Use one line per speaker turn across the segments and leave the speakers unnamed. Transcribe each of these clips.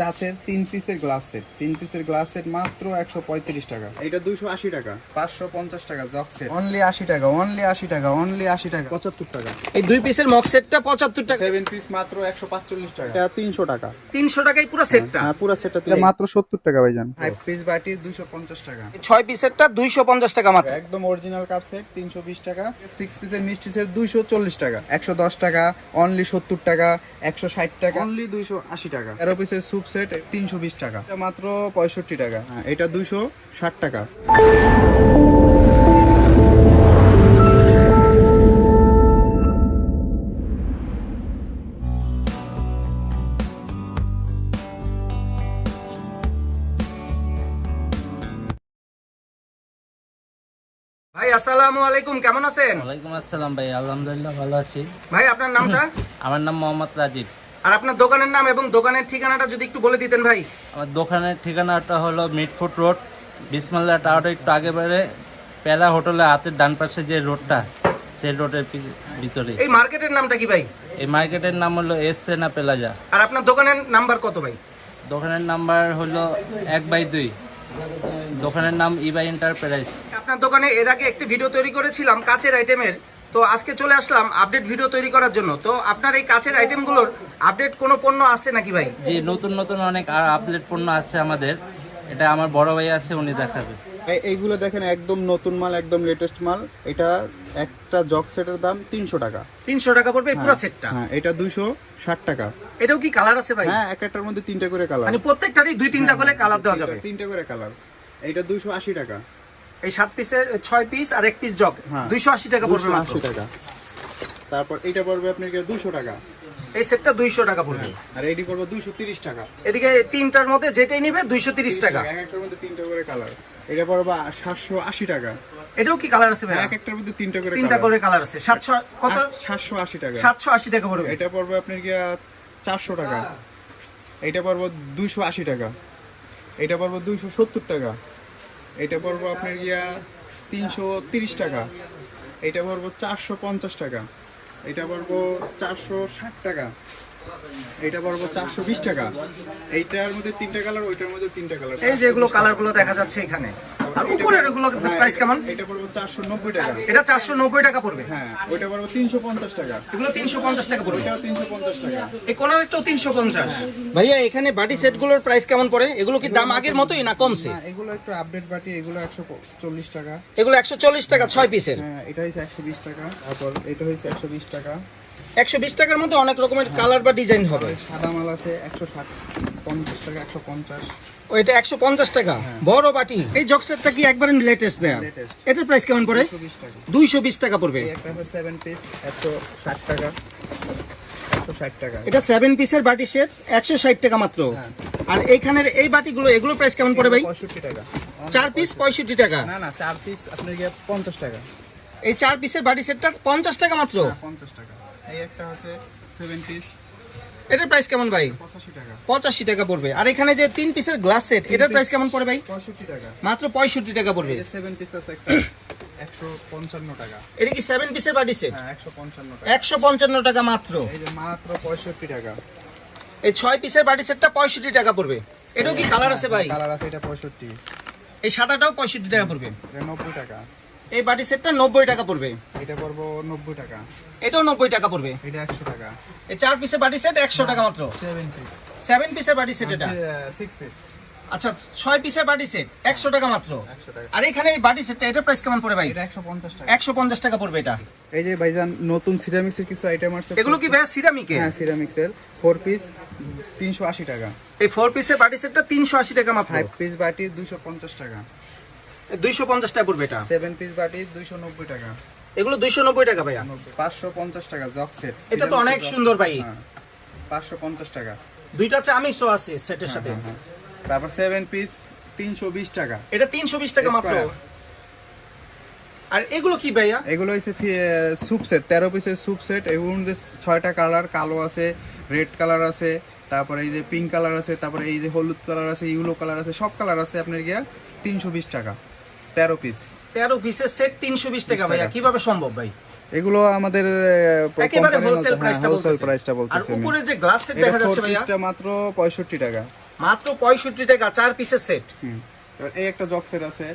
চাচের তিন পিসের glass set তিন পিসের গ্লাস সেট মাত্র একশো পঁয়ত্রিশ টাকা। এটা দুইশো আশি টাকা। পাঁচশো পঞ্চাশ টাকা জক সেট অনলি আশি টাকা অনলি আশি টাকা অনলি আশি টাকা। পঁচাত্তর টাকা।
এই দুই পিসের মক সেটটা পঁচাত্তর টাকা।
সেভেন পিস মাত্র একশো পাঁচচল্লিশ টাকা। তিনশো টাকা।
তিনশো টাকায় পুরো সেটটা
হ্যাঁ পুরো সেটটা মাত্র সত্তর টাকা ভাইজান। ফাইভ পিস বাটি দুইশো পঞ্চাশ টাকা।
ছয় পিসেরটা দুইশো পঞ্চাশ টাকা মাত্র।
একদম অরিজিনাল কাপ সেট তিনশো বিশ টাকা। সিক্স পিসের মিষ্টি সেট দুইশো চল্লিশ টাকা। একশো দশ টাকা অনলি সত্তর টাকা একশো ষাট টাকা। অনলি দুইশো আশি টাকা। তেরো পিসের স্যুপ সেট তিনশো বিশ টাকা। এটা মাত্র পঁয়ষট্টি টাকা। হ্যাঁ, এটা দুইশো ষাট টাকা।
ভাই আসসালামু আলাইকুম। কেমন আছেন?
ওয়ালাইকুম আসসালাম ভাই আলহামদুলিল্লাহ ভালো আছি।
ভাই আপনার নামটা?
আমার নাম মোহাম্মদ রাজীব।
আর আপনার দোকানের নাম এবং দোকানের ঠিকানাটা যদি একটু বলে দিতেন ভাই।
আমার দোকানের ঠিকানাটা হলো মিটফুট রোড বিসমাল্লা টাওয়ার একটু আগে বেড়ে প্যারা হোটেলের হাতের ডান পাশে যে রোডটা সেই রোডের ভিতরে।
এই মার্কেটের নামটা কি ভাই?
এই মার্কেটের নাম হলো এস সেনা প্লাজা।
আর আপনার দোকানের নাম্বার কত ভাই?
দোকানের নাম্বার হলো এক বাই দুই। দোকানের নাম ইবা এন্টারপ্রাইজ।
আপনার দোকানে এর আগে একটি ভিডিও তৈরি করেছিলাম কাচের আইটেমের। তো আজকে চলে আসলাম আপডেট ভিডিও তৈরি করার জন্য। তো আপনার এই কাচের আইটেমগুলোর আপডেট কোনো পণ্য আসছে নাকি ভাই?
যে নতুন নতুন অনেক আপডেট পণ্য আসছে আমাদের। এটা আমার বড় ভাই আছে উনি দেখাবে।
এইগুলো দেখেন একদম নতুন মাল একদম লেটেস্ট মাল। এটা একটা জগ সেটের দাম তিনশো টাকা।
তিনশো টাকা পড়বে পুরো সেটটা
হ্যাঁ এটা দুইশো ষাট টাকা।
এটাও কি কালার আছে ভাই?
হ্যাঁ এক একটার মধ্যে তিনটা করে কালার
মানে প্রত্যেকটারই দুই তিনটা করে কালার দেওয়া যাবে।
তিনটা করে কালার এইটা দুইশো আশি টাকা।
এই সাত পিসের ছয় পিস আর এক পিস জগ
হ্যাঁ।
দুইশো আশি টাকা পড়বে
আশি টাকা। তারপর এটা পড়বে আপনার দুশো টাকা।
এই সেটটা দুইশো টাকা পড়বে।
আর এটি পড়বে দুইশো তিরিশ টাকা।
এদিকে তিনটার মধ্যে যেটাই নিবে দুইশো তিরিশ টাকা
এক একটার মধ্যে তিনটা করে কালার এটা পড়বে সাতশো আশি টাকা।
এটাও কি কালার আছে ভাই
এক একটার মধ্যে তিনটা করে
তিনটা করে কালার আছে। সাতশো কত?
সাতশো আশি টাকা।
সাতশো আশি টাকা পড়বে।
এটা পড়বে আপনার গিয়া চারশো টাকা। এটা পড়বে দুইশো আশি টাকা। এটা পড়বে দুইশো সত্তর টাকা। এটা পড়ব আপনার গিয়া তিনশো তিরিশ টাকা। এটা পড়ব চারশো পঞ্চাশ টাকা। এটা পড়ব চারশো ষাট টাকা। এটা পড়বে চারশো বিশ টাকা। এইটার মধ্যে তিনটা কালার ওইটার মধ্যে তিনটা কালার।
এই যে এগুলো কালারগুলো দেখা যাচ্ছে এখানে। আর উপরের এগুলো প্রাইস কেমন?
এটা পড়বে চারশো নব্বই টাকা।
এটা চারশো নব্বই টাকা পড়বে?
হ্যাঁ ওইটা পড়বে তিনশো পঞ্চাশ টাকা।
এগুলো তিনশো পঞ্চাশ টাকা পড়বে।
ওইটাও তিনশো পঞ্চাশ টাকা।
এই কোনারেরটাও তিনশো পঞ্চাশ। ভাইয়া এখানে বাটি সেটগুলোর প্রাইস কেমন পড়ে? এগুলো কি দাম আগের মতোই না কমছে?
হ্যাঁ এগুলো একটু আপডেট বাটি এগুলো একশো চল্লিশ টাকা।
এগুলো একশো চল্লিশ টাকা ছয় পিসের
হ্যাঁ এটা হচ্ছে একশো বিশ টাকা। তারপর এটা হচ্ছে একশো বিশ টাকা।
একশো বিশ টাকার মধ্যে অনেক রকমের কালার বা ডিজাইন হবে।
সাদা মাল আছে একশো ষাট পঞ্চাশ টাকা একশো পঞ্চাশ।
ও এটা একশো পঞ্চাশ টাকা? বড় বাটি? এই জক্সেটটা কি একবারে লেটেস্ট ভাইয়া? এটার প্রাইস কেমন পড়ে? দুইশো বিশ টাকা। পড়বে। এটা সেভেন পিসের বাটি সেট একশো ষাট টাকা মাত্র। আর এইখানের এই বাটিগুলো এগুলো প্রাইস কেমন পড়ে ভাই?
টাকা।
চার পিস পঁয়ষট্টি টাকা।
না না চার পিস আপনার পঞ্চাশ টাকা।
এই চার পিসের বাটি সেটটা পঞ্চাশ টাকা মাত্র?
হ্যাঁ, পঞ্চাশ টাকা। এই একটা আছে সেভেন পিস
এটার প্রাইস কেমন ভাই?
পঁচাশি টাকা।
পঁচাশি টাকা পড়বে। আর এখানে যে তিন পিসের গ্লাস সেট এটার প্রাইস কেমন পড়ে ভাই?
পঁয়ষট্টি টাকা।
মাত্র টাকা পড়বে।
এই সেভেন পিস আছে একটা একশো পঞ্চান্ন টাকা।
এটা কি সেভেন পিসের বাটি সেট
হ্যাঁ একশো পঞ্চান্ন টাকা।
একশো পঞ্চান্ন টাকা মাত্র।
এই যে মাত্র পঁয়ষট্টি টাকা।
এই ছয় পিসের বাটি সেটটা পঁয়ষট্টি টাকা পড়বে। এটাও কি কালার আছে ভাই?
কালার আছে এটা পঁয়ষট্টি।
এই সাদাটাও পঁয়ষট্টি টাকা পড়বে।
টাকা।
এই বাটি সেটটা নব্বই টাকা পড়বে।
এটা পড়ব নব্বই টাকা।
এটাও নব্বই টাকা পড়বে।
এটা একশো টাকা।
এই চার পিসের বাটি সেট একশো টাকা মাত্র।
সেভেন পিস
সেভেন পিসের বাটি সেট এটা?
সিক্স পিস
আচ্ছা ছয় পিসের বাটি সেট একশো টাকা মাত্র। আর এখানে এই বাটি সেটটা এটার প্রাইস কেমন পড়ে ভাই?
এটা একশো পঞ্চাশ টাকা।
পড়বে এটা।
এই যে ভাইজান নতুন সিরামিক্সের কিছু আইটেম আছে
এগুলো কি ভাই সিরামিকে
হ্যাঁ সিরামিক্সের ফোর পিস তিনশো আশি টাকা।
এই ফোর পিসের বাটি সেটটা তিনশো আশি টাকা মাত্র।
ফাইভ পিস বাটি দুইশো পঞ্চাশ টাকা।
দুইশো পঞ্চাশ টাকা পড়বে এটা।
সেভেন পিস বাটি দুইশো নব্বই টাকা।
এগুলো দুইশো নব্বই টাকা ভাইয়া।
পাঁচশো পঞ্চাশ টাকা জক সেট।
এটা তো অনেক সুন্দর ভাই।
পাঁচশো পঞ্চাশ টাকা।
দুইটা চামিচও আছে সেটের সাথে।
হ্যাঁ, তারপর সেভেন পিস তিনশো বিশ টাকা।
এটা তিনশো বিশ টাকা মাত্র। আর এগুলো কি ভাইয়া?
এগুলো হচ্ছে স্যুপ সেট তেরো পিসের স্যুপ সেট মধ্যে ছয়টা কালার কালো আছে রেড কালার আছে তারপরে এই যে পিঙ্ক কালার আছে তারপরে এই যে হলুদ কালার আছে ইউলো কালার আছে সব কালার আছে আপনার গিয়া তিনশো বিশ টাকা। তেরো পিস
তেরো পিসের সেট তিনশো বিশ টাকা ভাইয়া। কীভাবে সম্ভব ভাই?
এগুলো আমাদের
একেবারে হোলসেল প্রাইসটা
হোলসেল
বলতেছে।
প্রাইসটা
আর উপরে যে গ্লাস সেট দেখা যাচ্ছে ভাইয়া
পিসটা মাত্র পঁয়ষট্টি টাকা।
মাত্র পঁয়ষট্টি টাকা চার পিসের সেট
হুম। এই একটা জগ সেট আছে।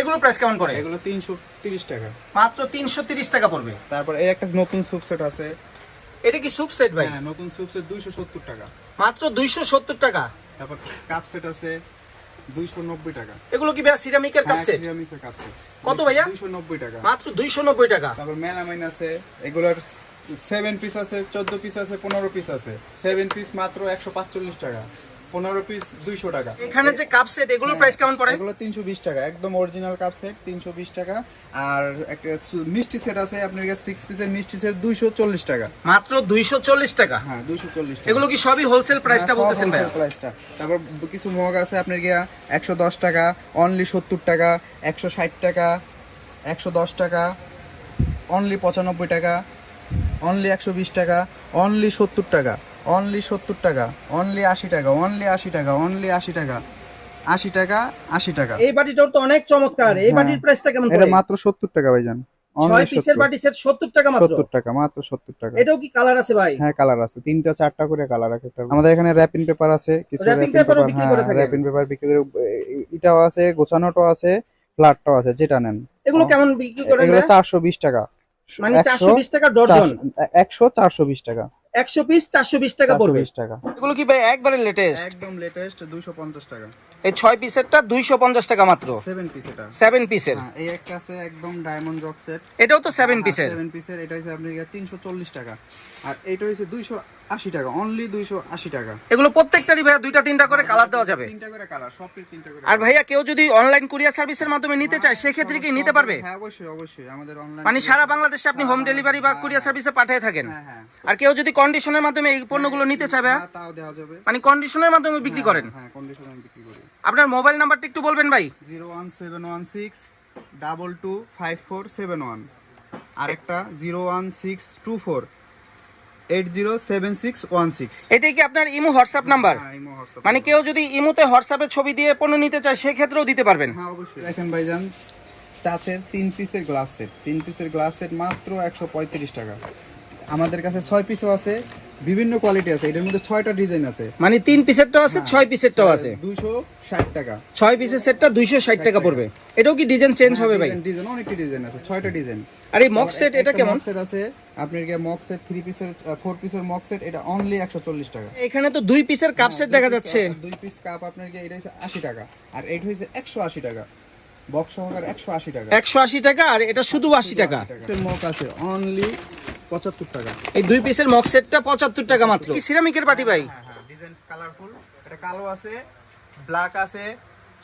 এগুলো প্রাইস কেমন পড়ে
এগুলো তিনশো তিরিশ টাকা।
মাত্র তিনশো তিরিশ টাকা পড়বে।
তারপর এই একটা নতুন স্যুপ সেট আছে।
এটা কি স্যুপ সেট ভাই?
হ্যাঁ নতুন স্যুপ সেট দুইশো সত্তর টাকা।
মাত্র দুইশো সত্তর টাকা।
তারপর কাপ সেট আছে। দুইশো নব্বই টাকা।
এগুলো কি ভাই সিরামিকের কাপ সেট
কাপ সেট
কত ভাইয়া?
দুইশো নব্বই টাকা।
মাত্র দুইশো নব্বই টাকা।
তারপর মেলামাইন আছে এগুলোর সেভেন পিস আছে চোদ্দ পিস আছে পনেরো পিস আছে। সেভেন পিস মাত্র একশো পাঁচচল্লিশ টাকা। পনেরো পিস দুইশো টাকা।
এখানে যে কাপ সেট এগুলোর প্রাইস কেমন পড়ে?
এগুলো তিনশো বিশ টাকা একদম অরিজিনাল কাপ সেট তিনশো বিশ টাকা। আর একটা মিষ্টি সেট আছে আপনার কাছে সিক্স পিসের মিষ্টি সেট দুইশো চল্লিশ টাকা।
মাত্র দুইশো চল্লিশ টাকা?
হ্যাঁ দুইশো চল্লিশ
এগুলো কি সবই হোলসেল প্রাইসটা
হ্যাঁ,
বলতেছেন ভাইয়া?
wholesale price টা। তারপর কিছু মগ আছে আপনার গিয়া একশো দশ টাকা অনলি সত্তর টাকা একশো ষাট টাকা একশো দশ টাকা অনলি পঁচানব্বই টাকা অনলি একশো বিশ টাকা অনলি সত্তর টাকা। অনলি সত্তর টাকা অনলি আশি টাকা অনলি আশি টাকা অনলি আশি টাকা আশি টাকা আশি টাকা।
এই বাটিটাও তো অনেক চমৎকার। এই
হ্যাঁ।
বাটির প্রাইসটা কেমন
এটা মাত্র সত্তর টাকা ভাইজান।
ছয়
অনলি
পিসের বাটি সেট সত্তর টাকা মাত্র?
সত্তর টাকা মাত্র সত্তর টাকা।
এটাও কি কালার আছে ভাই?
হ্যাঁ কালার আছে। তিনটা চারটা করে কালার আছে আমাদের এখানে র্যাপিং পেপার আছে কিছু র্যাপিং পেপার
বিক্রি
হ্যাঁ
করে?
র্যাপিং পেপার বিক্রি করে এটাও আছে গোছানোটাও আছে ফ্ল্যাটটাও আছে যেটা নেন।
এগুলো কেমন বিক্রি
এগুলো? চারশো বিশ টাকা।
মানে চারশো বিশ টাকা ডজন?
একশো চারশো বিশ টাকা।
একশো পিস চারশো বিশ টাকা পড়বে।
টাকা।
এগুলো কি ভাই একবারে লেটেস্ট
একদম লেটেস্ট দুইশো পঞ্চাশ টাকা।
এই ছয় পিসেরটা দুইশো পঞ্চাশ টাকা মাত্র?
সেভেন পিস এটা।
সেভেন পিসের
হ্যাঁ এই একটা আছে একদম ডায়মন্ড জক সেট
এটাও তো সেভেন পিসের
সেভেন পিসের এটা হচ্ছে আপনার তিনশো চল্লিশ টাকা। আর এটা হচ্ছে দুইশো আশি টাকা অনলি দুইশো আশি টাকা।
এগুলো প্রত্যেকটারই ভাইয়া দুইটা তিনটা করে কালার দেওয়া যাবে।
তিনটা করে কালার সবটির তিনটা করে
আর ভাইয়া কেউ যদি অনলাইন কুরিয়ার সার্ভিসের মাধ্যমে নিতে চায় সেক্ষেত্রে কি নিতে পারবে?
হ্যাঁ অবশ্যই অবশ্যই আমাদের অনলাইন
মানে সারা বাংলাদেশে আপনি হোম ডেলিভারি বা কুরিয়ার সার্ভিসে পাঠিয়ে থাকেন।
হ্যাঁ হ্যাঁ।
আর কেউ যদি কন্ডিশনের মাধ্যমে এই পণ্যগুলো নিতে ভাইয়া
হ্যাঁ, তাও দেওয়া যাবে।
মানে কন্ডিশনের মাধ্যমে বিক্রি করেন?
হ্যাঁ কন্ডিশন আমি বিক্রি করি।
আপনার মোবাইল নাম্বারটা একটু বলবেন ভাই।
Zero one seven one six double two five four seven one আরেকটা zero one six two four
এটাই কি আপনার ইমো হোয়াটসঅ্যাপ নাম্বার?
হ্যাঁ
মানে কেউ যদি ইমোতে হোয়াটসঅ্যাপে ছবি দিয়ে পণ্য নিতে চায় সেক্ষেত্রেও দিতে পারবেন।
হ্যাঁ অবশ্যই। দেখেন ভাইজান চাচের তিন পিসের গ্লাস সেট তিন পিসের গ্লাস সেট মাত্র একশো পঁয়ত্রিশ টাকা। আমাদের কাছে ছয় পিসও আছে বিভিন্ন কোয়ালিটি আছে এটার মধ্যে ছয়টা ডিজাইন আছে।
মানে তিন পিসের পিসেরটাও আছে ছয় পিসেরটাও আছে।
দুইশো ষাট টাকা।
ছয় পিসের সেটটা দুইশো ষাট টাকা পড়বে। এটাও কি ডিজাইন চেঞ্জ হবে ভাই?
ডিজাইন অনেকটি ডিজাইন আছে ছয়টা ডিজাইন
আর এই মক সেট এটা কেমন?
সেট আছে আপনার কি মক সেট থ্রি পিসের ফোর পিসের মক সেট এটা অনলি একশো চল্লিশ টাকা।
এখানে তো দুই পিসের কাপ সেট দেখা যাচ্ছে।
দুই পিস কাপ আপনার কি এটা হচ্ছে আশি টাকা। আর এটা হচ্ছে একশো আশি টাকা। বক্স সহকারে একশো আশি টাকা।
একশো আশি টাকা আর এটা শুধু আশি টাকা।
মক আছে অনলি পঁচাত্তর টাকা।
এই দুই পিসের মক সেটটা পঁচাত্তর টাকা মাত্র। কি সিরামিকের বাটি ভাই?
হ্যাঁ হ্যাঁ ডিজাইন কালারফুল এটা কালো আছে ব্ল্যাক আছে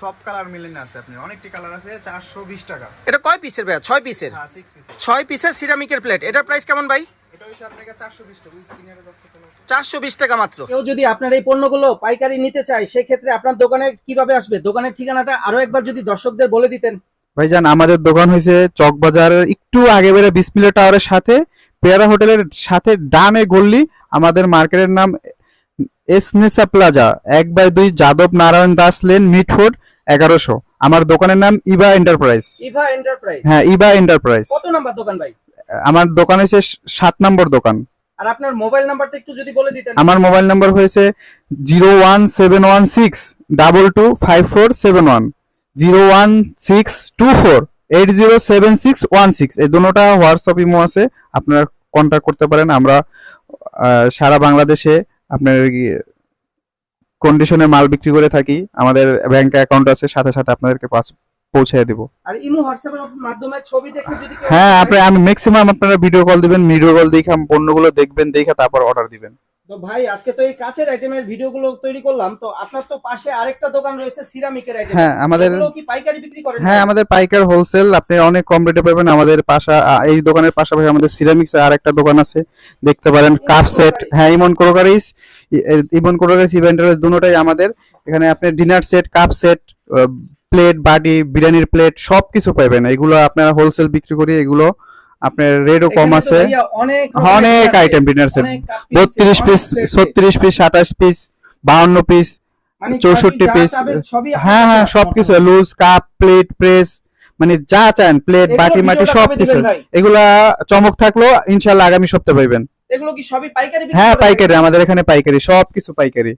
সব কালার মিলেন আছে আপনি। অনেকটি কালার আছে চারশো বিশ টাকা।
এটা কয় পিসের ভাই? ছয় পিসের
হ্যাঁ সিক্স পিস
ছয় পিসের সিরামিকের প্লেট এটার প্রাইস কেমন ভাই?
এটা আপনার চারশো বিশ টাকা। সিনিয়রের বক্স
চারশো বিশ টাকা মাত্র। কেউ যদি আপনার এই পণ্যগুলো পাইকারি নিতে চায় সেক্ষেত্রে আপনার দোকানে কীভাবে আসবে? দোকানের ঠিকানাটা আরও একবার যদি দর্শকদের বলে দিতেন।
ভাইজান আমাদের দোকান হয়েছে চকবাজারের একটু আগে বেড়ে বিসমিল্লা টাওয়ারের সাথে পেয়ারা হোটেলের সাথে ডানে গল্লি আমাদের মার্কেটের নাম এসনেসা প্লাজা এক বাই দুই যাদব নারায়ণ দাস লেন মিটফোর্ড এগারোশো। আমার দোকানের নাম ইবা এন্টারপ্রাইজ।
ইভা এন্টারপ্রাইজ?
হ্যাঁ ইবা এন্টারপ্রাইজ।
কত নাম্বার দোকান ভাই?
আমার দোকান হয়েছে সাত নম্বর দোকান।
আর আপনার মোবাইল নাম্বারটা একটু যদি বলে দিতেন।
আমার মোবাইল নাম্বার হয়েছে zero one seven one six double two five four seven one zero one six two four. Eight zero seven six one six এই দুটোটা হোয়াটসঅ্যাপ ইমো আছে আপনারা কন্ট্যাক্ট করতে পারেন। আমরা সারা বাংলাদেশে আপনার কন্ডিশনে মাল বিক্রি করে থাকি। আমাদের ব্যাংক অ্যাকাউন্ট আছে সাথে সাথে আপনাদেরকে পাস পৌঁছে দিব।
আর ইমো হোয়াটসঅ্যাপের মাধ্যমে ছবি দেখে যদি
হ্যাঁ আপনি আমি ম্যাক্সিমাম আপনারা ভিডিও কল দিবেন ভিডিও কল দেখে পণ্যগুলো দেখবেন দেখে তারপর অর্ডার দিবেন।
তো ভাই আজকে তো এই কাচের আইটেমের ভিডিওগুলো তৈরি করলাম। তো আপনার তো পাশে আরেকটা দোকান রয়েছে সিরামিকের আইটেম
হ্যাঁ আমাদের
কি পাইকারি বিক্রি করেন?
হ্যাঁ আমাদের পাইকার হোলসেল আপনি অনেক কম রেটে পাবেন। আমাদের পাশা এই দোকানের পাশাপাশি আমাদের সিরামিক্স আর একটা দোকান আছে। দেখতে পারেন কাপ সেট হ্যাঁ ইমন ক্রোকারিস ইমন ক্রোকারিস ইভেন্টারিস দুটোটাই আমাদের। এখানে আপনি dinner set cup set plate বাটি বিরিয়ানির প্লেট সবকিছু পাবেন এগুলো আপনার হোলসেল বিক্রি করি এগুলো আপনার রেটও কম আছে।
অনেক
আইটেম ডিনার সেট বত্রিশ পিস ছত্রিশ পিস সাতাশ পিস বাহান্ন পিস চৌষট্টি পিস হ্যাঁ হ্যাঁ
কাছে
সবকিছু লুজ কাপ প্লেট প্রেস মানে যা চান প্লেট বাটি মাটি সবকিছু এগুলা চমক থাকল ইনশাল্লাহ আগামী সপ্তাহে পাইবেন।
এগুলো কি সবই পাইকারি
হ্যাঁ পাইকারি আমাদের এখানে পাইকারি সবকিছু পাইকারি।